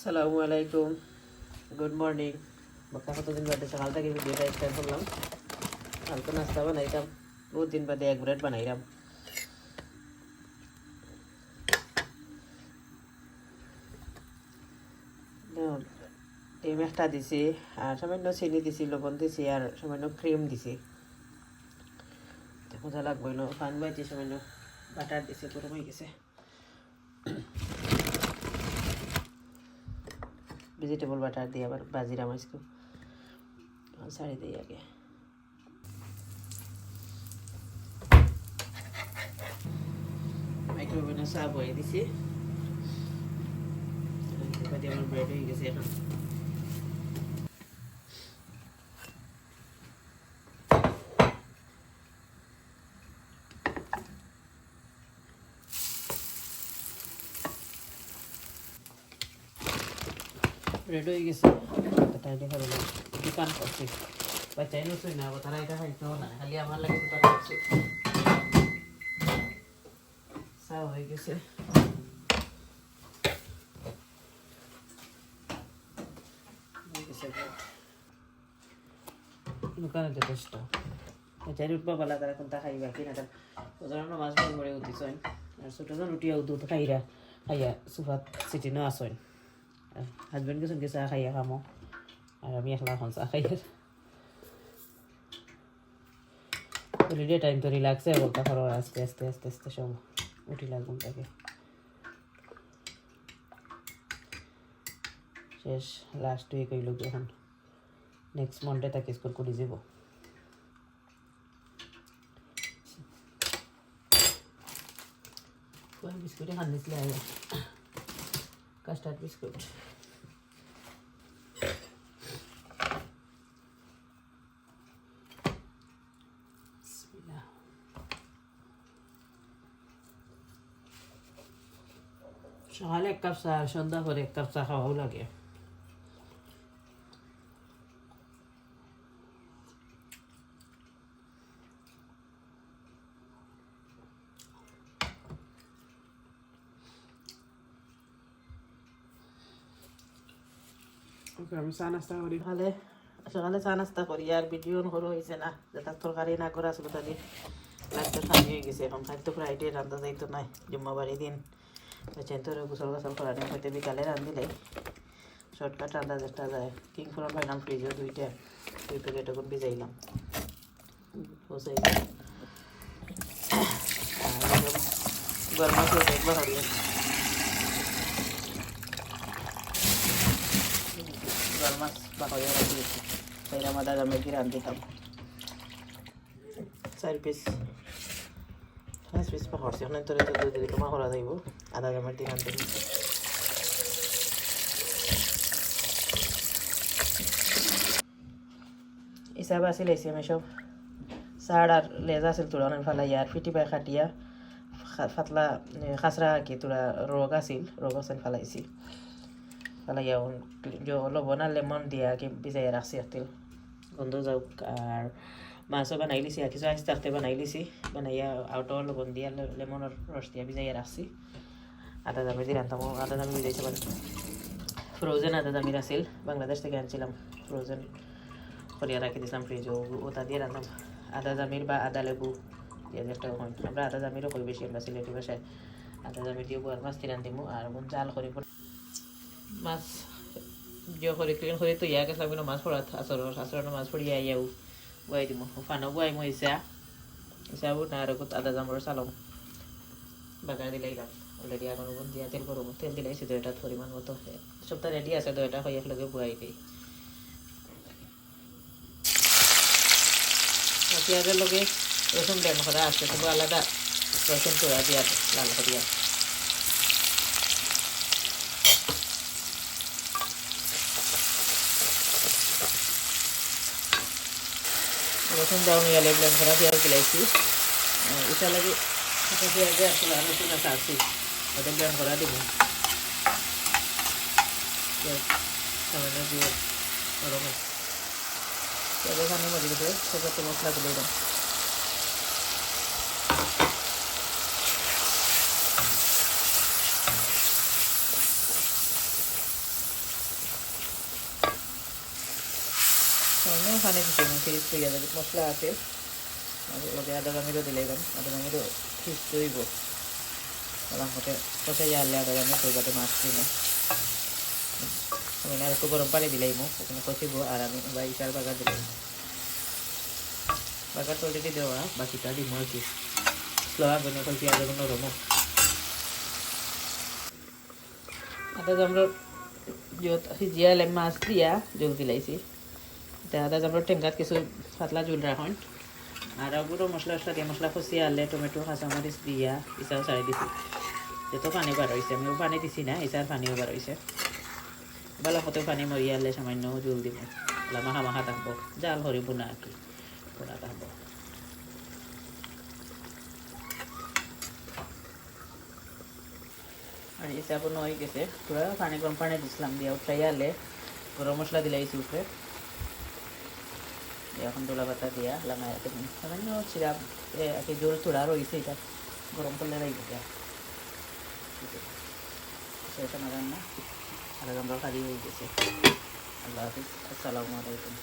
আসসালামু আলাইকুম। Good morning বাক্কা কতদিন বাদে সকাল থেকে ভিডিওটা স্টার্ট করলাম। কালকে নাস্তা বানাইতাম। বহুত দিন বাদে এক ব্রেড বানাইলাম। ডিম একটা দিছি, আর সামান্য চিনি দিছি, লবণ দিছি, আর সামান্য ক্রিম দিছি। মজা লাগবে না। পান বাইছি সামান্য বাটার দিছি, গরম হয়ে গেছে। ভেজিটেবল বাটার দিয়ে আবার বাজিরা মাছকে সারি দিই আগে। মাইক্রোওভেনে চা বয়ে দিছি। আমার ব্রেড হয়ে গেছে এখন। ব্রেড হয়ে গেছে। করে না দোকান করছি বাচ্চাই নসই না তারা এটা খাইতেও না, খালি আমার লাগে দোকান করছি চা হয়ে গেছে। দোকানে যথেষ্ট বাচ্চাই উঠবা পালা, তারা কোনটা খাইবা, কি তার। ওজন মাছ মরে উঠিছেন আর ছোটজন উঠিয়া দুধ খাইরা, খাইয়া সুফাত সিটি ন আসেন হাজবেন্ড গেছেন চাহ খাইয়া খামো আর আমি একলা এখন চাহ খাই হলিডে টাইম তো রিল্যাক্সে বলতে পারো আস্তে আস্তে আস্তে আস্তে সব উঠি লাগুন তাকে শেষ লাস্ট উইক হইল এখন নেক্সট মন্ডে তাকে স্কুল করে যাব বিস্কুটে খান দিছিলে আগে কাস্টার্ড বিস্কুট বিসমিল্লাহ। সকালে এক কাপ চা আর সন্ধ্যা করে এক কাপ আমি চা নাস্তা করি সকালে সকালে চা নাস্তা করি আর ভিডিও সৰু হয়েছে না যেটা তরকারি না করা ছিল তাদের লাগতে খালি হয়ে গেছে এখন খালি তো ফ্রাইডে রান্ধা যাইতো নাই জুম্মাবাড়ি দিন গোসল গোসল করা নিয়ে হয়তো বিকালে রান্ধিলে শর্টকাট রান্ধা যেটা যায় কিং ফোরন পাইলাম ফ্রিজও দুইটা দুই প্যাকেট এখন ভিজাইলাম গরম মাছ দিচ্ছি সেইরাম আদা জামের কি রান্ধি খাম চার পিস পাঁচ পিস পাহরছি ওখানে তোর তো দুই দিকে মাহরা যাইব জামের দিয়ে রান্ধতে দিচ্ছি হিসাব আছিল এসি আমি সব চার আর লেজ আছিল তোরা অনেক ফালাই আর ফিটি পাই খাটিয়া ফাতলা এ, খাচরা কি তোরা রোগ আছিল রোগ আছিল ফালাইছি ফালাইয়া লবণ আর লেমন দিয়া কি ভিজাই রাখছি আছিল গন্ধ যাওক আর মাছও বানাই লিছি আর কিছু আস্তে আস্তে বানাই লিছি বানাইয়া আউটো লবণ দিয়া লেমনের রস দিয়া ভিজাইয়া রাখছি আদা দামি দিয়ে রান্তাম আদা দামি ভিজাইছে মানে ফ্রোজেন আদা দামির আছিল বাংলাদেশ থেকে আনছিলাম ফ্রোজেন করিয়া রাখি দিয়েছিলাম ফ্রিজে ওটা দিয়ে রান্তাম আদা জামির বা আদা লেবু দিয়ে যেটা হয় আমরা আদা জামিরও করি বেশি আমরা সিলেটি ভাষায় আদা জামির দিয়ে আর মাছ তিরান দিমু আর জাল করি মাছ জিও করে ক্লিন করে তো ইয়াকে সাবিনো মাছ পড়া আসর আসর মাছ পড়িয়া ইয়াও বুয়াই দিমু ফানো বুয়াই মই ইসা ইসাবু না আর আদা জামর সালম বাগার দিলাইলাম অলরেডি আগুন উগুন দিয়া তেল করব তেল দিলাইছি তো এটা পরিমাণ মতো সবটা রেডি আছে তো এটা হয়ে একলগে বুয়াই দিই পেঁয়াজের লগে রসুন ব্যান করা আছে তবু আলাদা রসুন তোরা দিয়া লাল করিয়া রসুন ব্রাউন ইয়ালে ব্লেন্ড করা পেঁয়াজ দিলাইছি ইটা লাগে পেঁয়াজে আসলে রসুন একটা আছে ওটা ব্লেন্ড করা দিব। সামান্য দিয়ে গরমে পেঁয়াজের সামনে মজে গেছে সেক্ষেত্রে মশলা দিলে দিলাম ওখানে দিতে ফ্রিজ তুই মশলা আছে। আর আদা গামিরও দিলে এবার আদা গামিরও ফ্রিজ তৈব ওরা হতে কষাই আনলে আদা গামি তৈবাতে মাছ কিনে আমি আর একটু গরম পানি দিলাই মো ওখানে কষিব আর আমি বা ইটার বাগার দিলাম বাগার তো অলরেডি দেওয়া, বাকিটা দিব আর কি। স্লো আগুনে কল পেঁয়াজ আগুন নরম আদা জামরো যত সিজিয়া লে মাছ দিয়া জল দিলাইছি। তা আদা জামরো টেঙ্গাত কিছু পাতলা জোল রাখুন আর গুঁড়ো মশলা দিয়ে। মশলা কষিয়ে আনলে টমেটো কাঁচামরিচ দিয়া ইসাও চাই দিছি। যত পানি বার হয়েছে আমিও পানি দিছি না ইসার পানিও বার হয়েছে বেলা মতো পানি মরিয়ে আনলে সামান্য জল দিব। মাখা মাখা থাকব জাল হরিব না আর কি পোড়া থাকব আর হিসাব হয়ে গেছে। পুরো পানি গরম পানি দিছিলাম দিয়ে। উঠাই আলে গরম মশলা দিলাইছি দিয়ে এখন পাতা দিয়া লাগাই সামান্য চিরাপ একে জল চূড়া রয়েছে এটা। গরম করলে গেছে সেটা না আর আমরা খালি হয়ে গেছে। আল্লাহ হাফিজ। আসসালামু আলাইকুম।